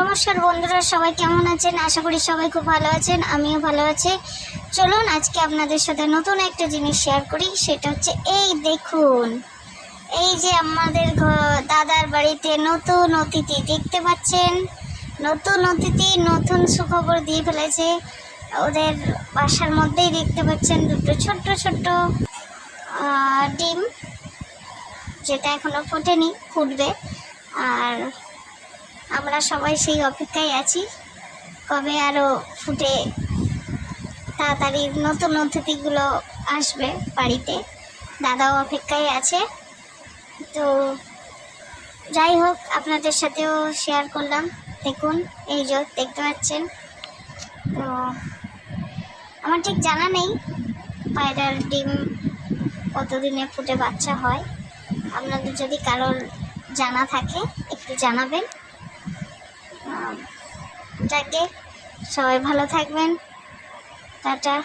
নমস্কার বন্ধুরা, সবাই কেমন আছেন? আশা করি সবাই খুব ভালো আছেন, আমিও ভালো আছি। চলুন আজকে আপনাদের সাথে নতুন একটা জিনিস শেয়ার করি, সেটা হচ্ছে এই দেখুন, এই যে আমাদের দাদার বাড়িতে নতুন অতিথি দেখতে পাচ্ছেন। নতুন অতিথি, নতুন সুখবর দিয়ে ফেলেছে। ওদের বাসার মধ্যেই দেখতে পাচ্ছেন দুটো ছোট্ট ছোট্ট ডিম, যেটা এখনও ফোটেনি, ফুটবে। আর আমরা সবাই সেই অপেক্ষায় আছি। কবে আরও ফুটে তাড়াতাড়ি নতুন অতিথিগুলো আসবে বাড়িতে। দাদাও অপেক্ষায় আছে। তো যাই হোক, আপনাদের সাথেও শেয়ার করলাম। দেখুন, এই যে দেখতে পাচ্ছেন। তো আমার ঠিক জানা নেই পায়রার ডিম কতদিনে ফুটে বাচ্চা হয়। আপনাদের যদি কারোর জানা থাকে, একটু জানাবেন। যাকে সবাই ভালো থাকবেন। টাটা।